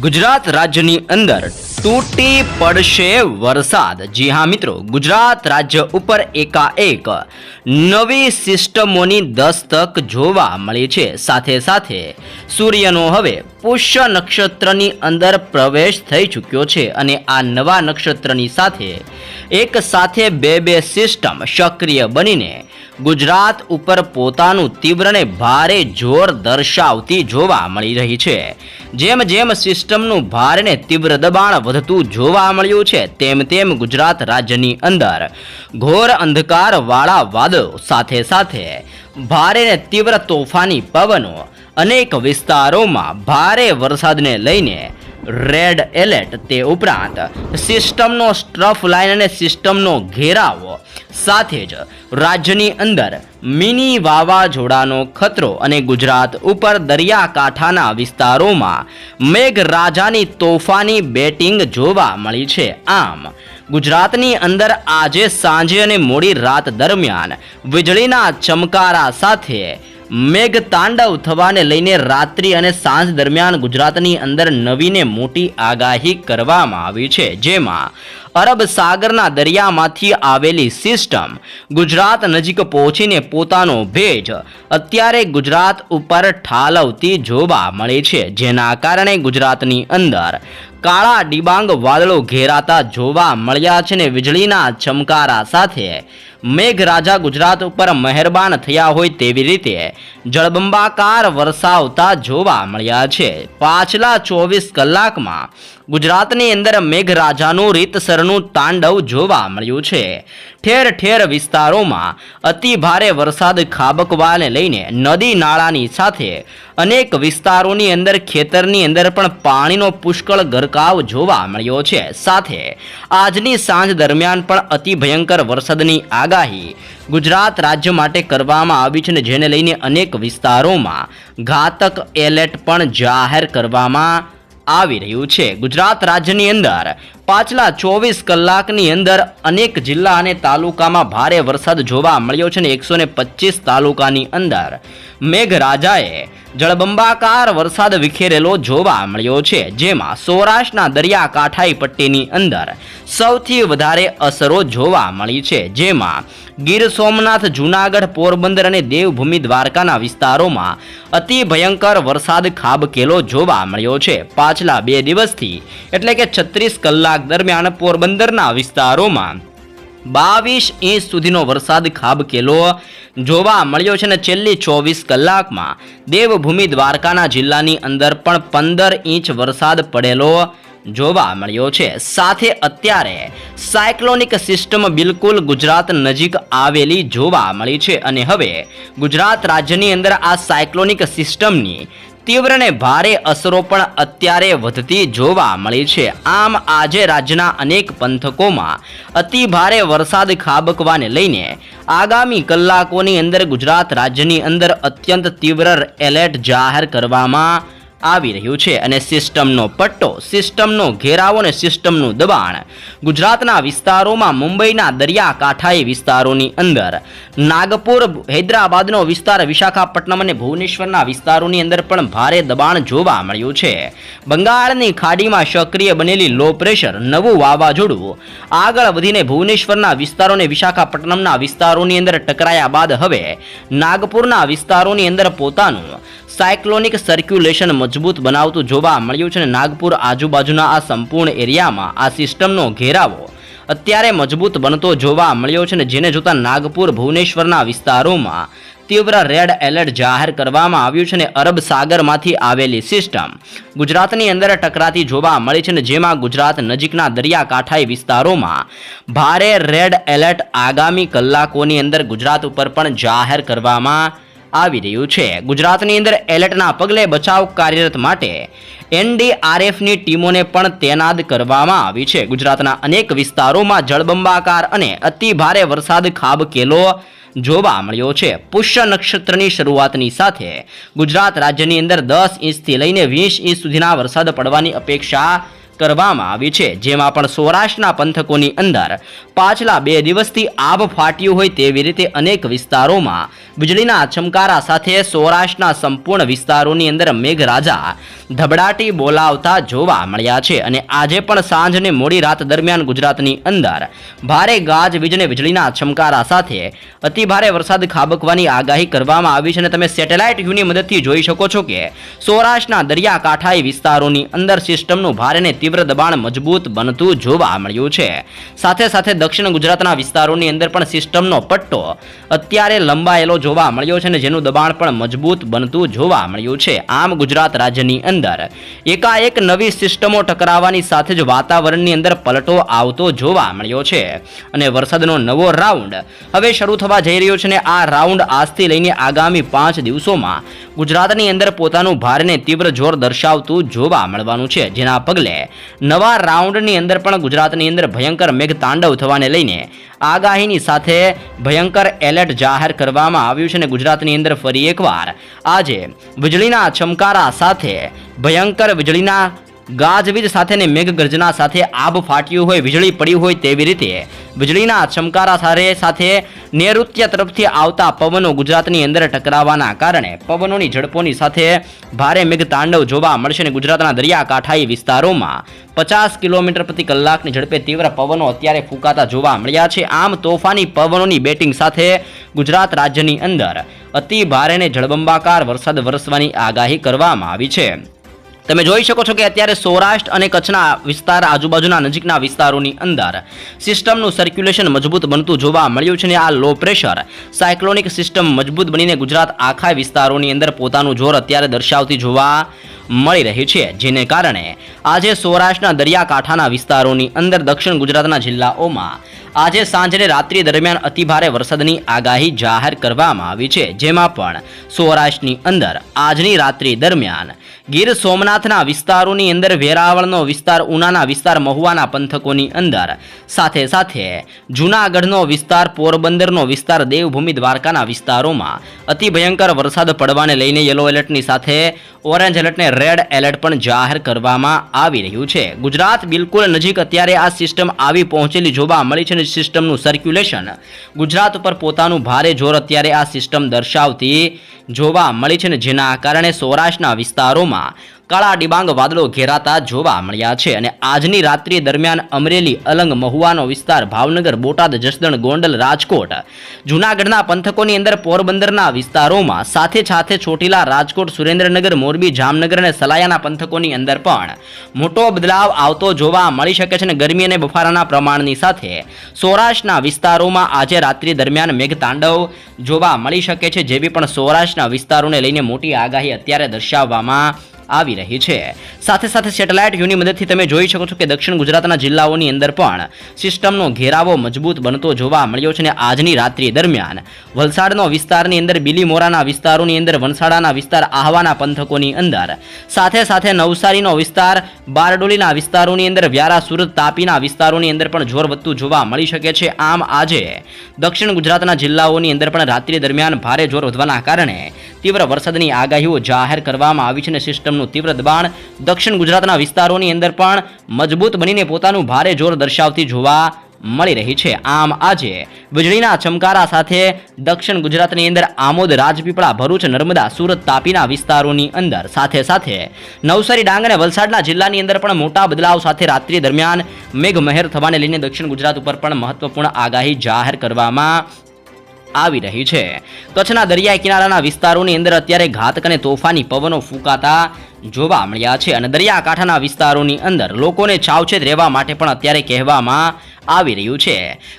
ગુજરાત રાજ્યની અંદર તૂટી પડશે વરસાદ. જી હા મિત્રો, ગુજરાત રાજ્ય ઉપર એકાએક નવી સિસ્ટમોની દસ્તક જોવા મળી છે. સાથે સાથે સૂર્યનો હવે પુષ્ય નક્ષત્રની અંદર પ્રવેશ થઈ ચૂક્યો છે અને આ નવા નક્ષત્રની સાથે એક સાથે બે બે સિસ્ટમ સક્રિય બનીને ગુજરાત ઉપર પોતાનું તીવ્રને ભારે જોર દર્શાવતી જોવા મળી રહી છે. જેમ જેમ સિસ્ટમનું ભારે ને તીવ્ર દબાણ વધતું જોવા મળ્યું છે, તેમ તેમ ગુજરાત રાજ્યની અંદર ઘોર અંધકારવાળા વાદળો સાથે સાથે ભારે ને તીવ્ર તોફાની પવનો અનેક વિસ્તારોમાં ભારે વરસાદને લઈને રેડ એલર્ટ તે ઉપરાંત સિસ્ટમનો સ્ટ્રફ લાઇન અને સિસ્ટમનો ઘેરાવો. સાથે જ રાજ્યની અંદર મિની વાવાઝોડાનો ખતરો અને ગુજરાત ઉપર દરિયાકાંઠાના વિસ્તારોમાં મેઘરાજાની તોફાની બેટિંગ જોવા મળી છે. આમ, ગુજરાતની અંદર આજે સાંજે અને મોડી રાત દરમિયાન વીજળીના ચમકારા સાથે મેઘ તાંડવ થવાને લઈને રાત્રિ અને સાંજ દરમિયાન ગુજરાતની અંદર નવીને મોટી આગાહી કરવામાં આવી છે. જેમાં અરબ સાગરના દરિયામાંથી આવેલી સિસ્ટમ ગુજરાત નજીક પહોંચીને પોતાનો ભેજ અત્યારે ગુજરાત ઉપર ઠાલવતી જોવા મળે છે. જેના કારણે ગુજરાતની અંદર કાળા ડિબાંગ વાદળો ઘેરાતા જોવા મળ્યા છે ને વીજળીના ચમકારા સાથે મેઘરાજા ગુજરાત ઉપર મહેરબાન થયા હોય તેવી રીતે જળબંબાકાર વરસાવતા જોવા મળ્યા છે. પાછલા ચોવીસ કલાકમાં ગુજરાતની અંદર મેઘરાજાનું રીતસરનું તાંડવ જોવા મળ્યું છે. ઠેર ઠેર વિસ્તારોમાં અતિ ભારે વરસાદ ખાબકવાને લઈને નદી નાળાની સાથે અનેક વિસ્તારોની અંદર ખેતરની અંદર પણ પાણીનો પુષ્કળ ગરકાવ જોવા મળ્યો છે. સાથે આજની સાંજ દરમિયાન પણ અતિ ભયંકર વરસાદની આગાહી ગુજરાત રાજ્ય માટે કરવામાં આવી છે ને જેને લઈને અનેક વિસ્તારોમાં ઘાતક એલર્ટ પણ જાહેર કરવામાં આવી રહ્યું છે. ગુજરાત રાજ્યની અંદર પાછલા ચોવીસ કલાકની અંદર અનેક જિલ્લા અને તાલુકામાં ભારે વરસાદ જોવા મળ્યો છે ને એકસો તાલુકાની અંદર. મેઘરાજાએ જળબંબાકાર વરસાદ વિખેરેલો જોવા મળ્યો છે, જેમાં સૌરાષ્ટ્રના દરિયાકાંઠાઈ પટ્ટીની અંદર સૌથી વધારે અસરો જોવા મળી છે, જેમાં ગીર સોમનાથ, જૂનાગઢ, પોરબંદર અને દેવભૂમિ દ્વારકાના વિસ્તારોમાં અતિ ભયંકર વરસાદ ખાબકેલો જોવા મળ્યો છે. પાછલા બે દિવસથી એટલે કે છત્રીસ કલાક દરમિયાન પોરબંદરના વિસ્તારોમાં બાવીસ ઇંચ સુધીનો વરસાદ ખાબકેલો જોવા મળ્યો છે અને છેલ્લી ચોવીસ કલાકમાં દેવભૂમિ દ્વારકાના જિલ્લાની અંદર પણ પંદર ઇંચ વરસાદ પડેલો જોવા મળ્યો છે. સાથે અત્યારે સાયક્લોનિક સિસ્ટમ બિલકુલ ગુજરાત નજીક આવેલી જોવા મળી છે અને હવે ગુજરાત રાજ્યની અંદર આ સાયક્લોનિક સિસ્ટમની તીવ્ર ને ભારે અસરો પણ અત્યારે વધતી જોવા મળી છે. આમ આજે રાજ્યના અનેક પંથકોમાં અતિ ભારે વરસાદ ખાબકવાને લઈને આગામી કલાકોની અંદર ગુજરાત રાજ્યની અંદર અત્યંત તીવ્ર એલર્ટ જાહેર કરવામાં આવી રહ્યું છે અને સિસ્ટમનો પટ્ટો, સિસ્ટમનો ઘેરાવો અને સિસ્ટમનું દબાણ. ગુજરાતના વિસ્તારોમાં મુંબઈના દરિયાકાંઠાએ વિસ્તારોની અંદર. નાગપુર, હૈદરાબાદનો વિસ્તાર, વિશાખાપટ્ટનમ અને ભુવનેશ્વરના વિસ્તારોની અંદર પણ ભારે દબાણ જોવા મળ્યું છે. બંગાળની ખાડીમાં સક્રિય બનેલી લો પ્રેશર નવું વાવાઝોડું. આગળ વધીને ભુવનેશ્વરના વિસ્તારો અને વિશાખાપટ્ટનમના વિસ્તારોની અંદર ટકરાયા બાદ હવે નાગપુરના વિસ્તારોની અંદર પોતાનું સાયક્લોનિક સર્ક્યુલેશન મજબૂત બનાવતું જોવા મળ્યું છે અને નાગપુર આજુબાજુના આ સંપૂર્ણ એરિયામાં આ સિસ્ટમનો ઘેરાવો અત્યારે મજબૂત બનતો જોવા મળ્યો છે ને જેને જોતા નાગપુર ભુવનેશ્વરના વિસ્તારોમાં તીવ્ર રેડ એલર્ટ જાહેર કરવામાં આવ્યું છે અને અરબ સાગરમાંથી આવેલી સિસ્ટમ ગુજરાતની અંદર ટકરાતી જોવા મળી છે અને જેમાં ગુજરાત નજીકના દરિયાકાંઠાઈ વિસ્તારોમાં ભારે રેડ એલર્ટ આગામી કલાકોની અંદર ગુજરાત ઉપર પણ જાહેર કરવામાં આવી રહ્યું છે. ગુજરાતની અંદર એલર્ટના પગલે બચાવ કાર્યરત માટે એનડીઆરએફની ટીમોને પણ તૈનાત કરવામાં આવી છે. ગુજરાતના અનેક વિસ્તારોમાં જળબંબાકાર અને અતિ ભારે વરસાદ ખાબકેલો જોવા મળ્યો છે. પુષ્ય નક્ષત્રની શરૂઆતની સાથે ગુજરાત રાજ્યની અંદર દસ ઇંચથી લઈને વીસ ઇંચ સુધીના વરસાદ પડવાની અપેક્ષા કરવામાં આવી છે, જેમાં પણ સૌરાષ્ટ્રના પંથકોની અંદર પાછલા બે દિવસથી આબ ફાટ્યું હોય તેવી રીતે અનેક વિસ્તારોમાં વીજળીના ચમકારા સાથે સૌરાષ્ટ્રના સંપૂર્ણ વિસ્તારોની અંદર મેઘરાજા ધબડાટી બોલાવતા જોવા મળ્યા છે અને આજે પણ સાંજ અને મોડી રાત દરમિયાન ગુજરાતની અંદર ભારે ગાજવીજ અને વીજળીના ચમકારા સાથે અતિભારે વરસાદ ખાબકવાની આગાહી કરવામાં આવી છે અને તમે સેટેલાઇટ વ્યૂની મદદથી જોઈ શકો છો કે સૌરાષ્ટ્રના દરિયાકાંઠાઈ વિસ્તારોની અંદર સિસ્ટમનું ભારે અને તીવ્ર દબાણ મજબૂત બનતું જોવા મળ્યું છે. સાથે સાથે દક્ષિણ ગુજરાતના વિસ્તારોની અંદર પણ સિસ્ટમનો પટ્ટો અત્યારે લંબાયેલો જોવા મળ્યો છે અને જેનું દબાણ પણ મજબૂત બનતું જોવા મળ્યું છે. આમ ગુજરાત રાજ્યની અંદર એકાએક નવી સિસ્ટમો ટકરાવવાની સાથે જ વાતાવરણની અંદર પલટો આવતો જોવા મળ્યો છે અને વરસાદનો નવો રાઉન્ડ હવે શરૂ થવા જઈ રહ્યો છે અને આ રાઉન્ડ આજથી લઈને આગામી પાંચ દિવસોમાં ગુજરાતની અંદર પોતાનું ભારને તીવ્ર જોર દર્શાવતું જોવા મળવાનું છે. જેના પગલે નવા રાઉન્ડની અંદર પણ ગુજરાતની અંદર ભયંકર મેઘતાંડવ થવાને લઈને આગાહીની સાથે ભયંકર એલર્ટ જાહેર કરવામાં આવ્યું છે અને ગુજરાતની અંદર ફરી એકવાર આજે વીજળીના ચમકારા સાથે ભયંકર વીજળીના ગાજવીજ મેઘ મેઘગર્જના સાથે આબ ફાટ્યું હોય, વીજળી પડી હોય તેવી રીતે. વીજળીના ચમકારા સાથે સાથે નૈઋત્ય તરફથી આવતા પવનો ગુજરાતની અંદર ટકરાવાના કારણે પવનોની ઝડપોની સાથે ભારે મેઘતાંડવ જોવા મળશે અને ગુજરાતના દરિયાકાંઠાઈ વિસ્તારોમાં પચાસ કિલોમીટર પ્રતિ કલાકની ઝડપે તીવ્ર પવનો અત્યારે ફૂંકાતા જોવા મળ્યા છે. આમ તોફાની પવનોની બેટિંગ સાથે ગુજરાત રાજ્યની અંદર અતિ ભારે અને જળબંબાકાર વરસાદ વરસવાની આગાહી કરવામાં આવી છે. તમે જોઈ શકો છો કે અત્યારે સૌરાષ્ટ્ર અને કચ્છના વિસ્તાર આજુબાજુના નજીકના વિસ્તારોની અંદર સિસ્ટમનું સર્ક્યુલેશન મજબૂત બનતું જોવા મળ્યું છે અને આ લો પ્રેશર સાયક્લોનિક સિસ્ટમ મજબૂત બનીને ગુજરાત આખા વિસ્તારોની અંદર પોતાનું જોર અત્યારે દર્શાવતી જોવા મળી રહી છે. જેને કારણે આજે સૌરાષ્ટ્રના દરિયાકાંઠાના વિસ્તારોની અંદર દક્ષિણ ગુજરાતના જિલ્લાઓમાં આજે સાંજે રાત્રિ દરમિયાન અતિભારે વરસાદની આગાહી જાહેર કરવામાં આવી છે. જેમાં પણ સૌરાષ્ટ્રની અંદર આજની રાત્રિ દરમિયાન ગીર સોમનાથના વિસ્તારોની અંદર વેરાવળનો વિસ્તાર, ઉનાના વિસ્તાર, મહુવાના પંથકોની અંદર. સાથે સાથે જૂનાગઢનો વિસ્તાર, પોરબંદરનો વિસ્તાર, દેવભૂમિ દ્વારકાના વિસ્તારોમાં અતિ ભયંકર વરસાદ પડવાને લઈને યલો એલર્ટની સાથે ઓરેન્જ એલર્ટને રેડ એલર્ટ પણ જાહેર કરવામાં આવી રહ્યું છે. ગુજરાત બિલકુલ નજીક અત્યારે આ સિસ્ટમ આવી પહોંચેલી જોવા મળી છે અને સિસ્ટમનું સર્ક્યુલેશન ગુજરાત ઉપર પોતાનું ભારે જોર અત્યારે આ સિસ્ટમ દર્શાવતી જોવા મળી છે ને જેના કારણે સૌરાષ્ટ્રના વિસ્તારોમાં કાળા ડિબાંગ વાદળો ઘેરાતા જોવા મળ્યા છે અને આજની રાત્રિ દરમિયાન અમરેલી, અલંગ, મહુવાનો વિસ્તાર, ભાવનગર, બોટાદ, જસદણ, ગોંડલ, રાજકોટ, જૂનાગઢના પંથકોની અંદર પોરબંદરના વિસ્તારોમાં સાથે સાથે ચોટીલા, રાજકોટ, સુરેન્દ્રનગર, મોરબી, જામનગર અને સલાયાના પંથકોની અંદર પણ મોટો બદલાવ આવતો જોવા મળી શકે છે અને ગરમી અને બફારાના પ્રમાણની સાથે સૌરાષ્ટ્રના વિસ્તારોમાં આજે રાત્રિ દરમિયાન મેઘતાંડવ જોવા મળી શકે છે જેવી પણ સૌરાષ્ટ્રના વિસ્તારોને લઈને મોટી આગાહી અત્યારે દર્શાવવામાં આવી રહી છે. સાથે સાથે સેટેલાઇટ વ્યૂની મદદથી તમે જોઈ શકો છો કે દક્ષિણ ગુજરાતના જિલ્લાઓની અંદર પણ સિસ્ટમનો ઘેરાવો મજબૂત બનતો જોવા મળ્યો છે અને આજની રાત્રિ દરમિયાન વલસાડનો વિસ્તારની અંદર બિલીમોરાના વિસ્તારોની અંદર વનસાડાના વિસ્તાર, આહવાના પંથકોની અંદર, સાથે સાથે નવસારીનો વિસ્તાર, બારડોલીના વિસ્તારોની અંદર, વ્યારા, સુરત, તાપીના વિસ્તારોની અંદર પણ જોર વધતું જોવા મળી શકે છે. આમ આજે દક્ષિણ ગુજરાતના જિલ્લાઓની અંદર પણ રાત્રિ દરમિયાન ભારે જોર વધવાના કારણે તીવ્ર વરસાદની આગાહીઓ જાહેર કરવામાં આવી છે અને સિસ્ટમનું તીવ્ર દબાણ દક્ષિણ ગુજરાતના વિસ્તારોની અંદર પણ મજબૂત બનીને પોતાનું ભારે જોર દર્શાવતી જોવા મળી રહી છે. આમ આજે વીજળીના ચમકારા સાથે દક્ષિણ ગુજરાતની અંદર આમોદ, રાજપીપળા, ભરૂચ, નર્મદા, સુરત, તાપીના વિસ્તારોની અંદર સાથે સાથે નવસારી, ડાંગ અને વલસાડના જિલ્લાની અંદર પણ મોટા બદલાવ સાથે રાત્રિ દરમિયાન મેઘમહેર થવાને લઈને દક્ષિણ ગુજરાત ઉપર પણ મહત્વપૂર્ણ આગાહી જાહેર કરવામાં આવી રહી છે. કચ્છના દરિયા કિનારાના વિસ્તારોની અંદર અત્યારે ઘાતક અને તોફાની પવનો ફૂંકાતા જોવા મળ્યા છે અને દરિયાકાંઠાના વિસ્તારોની અંદર લોકોને સાવચેત રહેવા માટે પણ અત્યારે કહેવામાં આવી રહ્યું છે.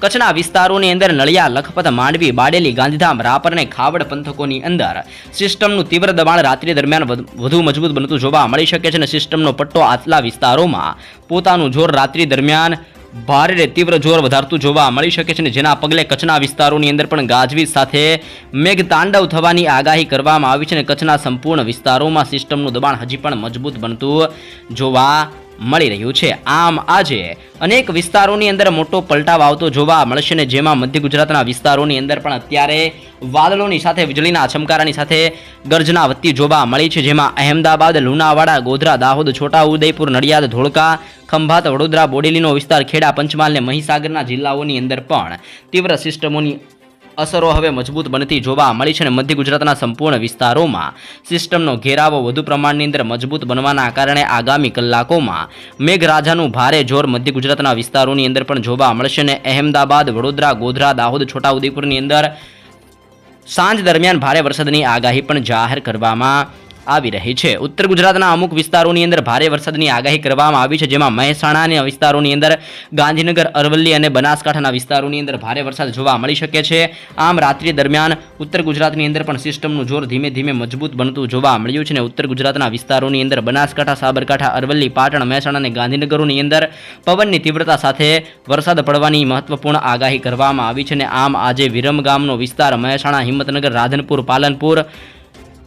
કચ્છના વિસ્તારોની અંદર નળિયા, લખપત, માંડવી, બાડેલી, ગાંધીધામ, રાપર અને ખાવડ પંથકોની અંદર સિસ્ટમનું તીવ્ર દબાણ રાત્રિ દરમિયાન વધુ મજબૂત બનતું જોવા મળી શકે છે અને સિસ્ટમનો પટ્ટો આટલા વિસ્તારોમાં પોતાનું જોર રાત્રિ દરમિયાન ભારે તીવ્ર જોર વધારતું જોવા મળી શકે છે અને જેના પગલે કચ્છના વિસ્તારોની અંદર પણ ગાજવીજ સાથે મેઘતાંડવ થવાની આગાહી કરવામાં આવી છે અને કચ્છના સંપૂર્ણ વિસ્તારોમાં સિસ્ટમનું દબાણ હજી પણ મજબૂત બનતું જોવા મળી રહ્યું છે. આમ આજે અનેક વિસ્તારોની અંદર મોટો પલટાવ આવતો જોવા મળશે ને જેમાં મધ્ય ગુજરાતના વિસ્તારોની અંદર પણ અત્યારે વાદળોની સાથે, વીજળીના ચમકારાની સાથે ગર્જના વધતી જોવા મળી છે. જેમાં અહેમદાબાદ, લુણાવાડા, ગોધરા, દાહોદ છોટાઉદેપુર નડિયાદ, ધોળકા, ખંભાત, વડોદરા, બોડેલીનો વિસ્તાર, ખેડા, પંચમહાલ અને મહીસાગરના જિલ્લાઓની અંદર પણ તીવ્ર સિસ્ટમોની અસરો હવે મજબૂત બનતી જોવા મળી છે અને મધ્ય ગુજરાતના સંપૂર્ણ વિસ્તારોમાં. સિસ્ટમનો ઘેરાવો વધુ પ્રમાણની અંદર મજબૂત બનવાના કારણે આગામી કલાકોમાં મેઘરાજાનું ભારે જોર મધ્ય ગુજરાતના વિસ્તારોની અંદર પણ જોવા મળશે અને અહેમદાબાદ, વડોદરા, ગોધરા, દાહોદ, છોટાઉદેપુરની અંદર સાંજ દરમિયાન ભારે વરસાદની આગાહી પણ જાહેર કરવામાં આવી રહી છે. ઉત્તર ગુજરાતના અમુક વિસ્તારોની અંદર ભારે વરસાદની આગાહી કરવામાં આવી છે, જેમાં મહેસાણાના વિસ્તારોની અંદર, ગાંધીનગર, અરવલ્લી અને બનાસકાંઠાના વિસ્તારોની અંદર ભારે વરસાદ જોવા મળી શકે છે. આમ રાત્રિ દરમિયાન ઉત્તર ગુજરાતની અંદર પણ સિસ્ટમનું જોર ધીમે ધીમે મજબૂત બનતું જોવા મળ્યું છે અને ઉત્તર ગુજરાતના વિસ્તારોની અંદર બનાસકાંઠા, સાબરકાંઠા, અરવલ્લી, પાટણ, મહેસાણા અને ગાંધીનગરોની અંદર પવનની તીવ્રતા સાથે વરસાદ પડવાની મહત્વપૂર્ણ આગાહી કરવામાં આવી છે અને આમ આજે વિરમગામનો વિસ્તાર મહેસાણા, હિંમતનગર, રાધનપુર, પાલનપુર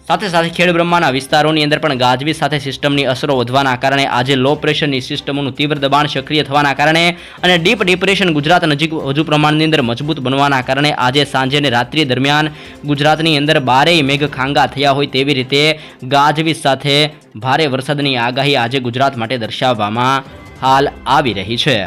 સાથે સાથે ખેડબ્રહ્માના વિસ્તારોની અંદર પણ ગાજવીજ સાથે સિસ્ટમની અસરો વધવાના કારણે આજે લો પ્રેશરની સિસ્ટમોનું તીવ્ર દબાણ સક્રિય થવાના કારણે અને ડીપ ડિપ્રેશન ગુજરાત નજીક વધુ પ્રમાણની અંદર મજબૂત બનવાના કારણે આજે સાંજે અને રાત્રિ દરમિયાન ગુજરાતની અંદર બારેય મેઘ ખાંગા થયા હોય તેવી રીતે ગાજવીજ સાથે ભારે વરસાદની આગાહી આજે ગુજરાત માટે દર્શાવવામાં હાલ આવી રહી છે.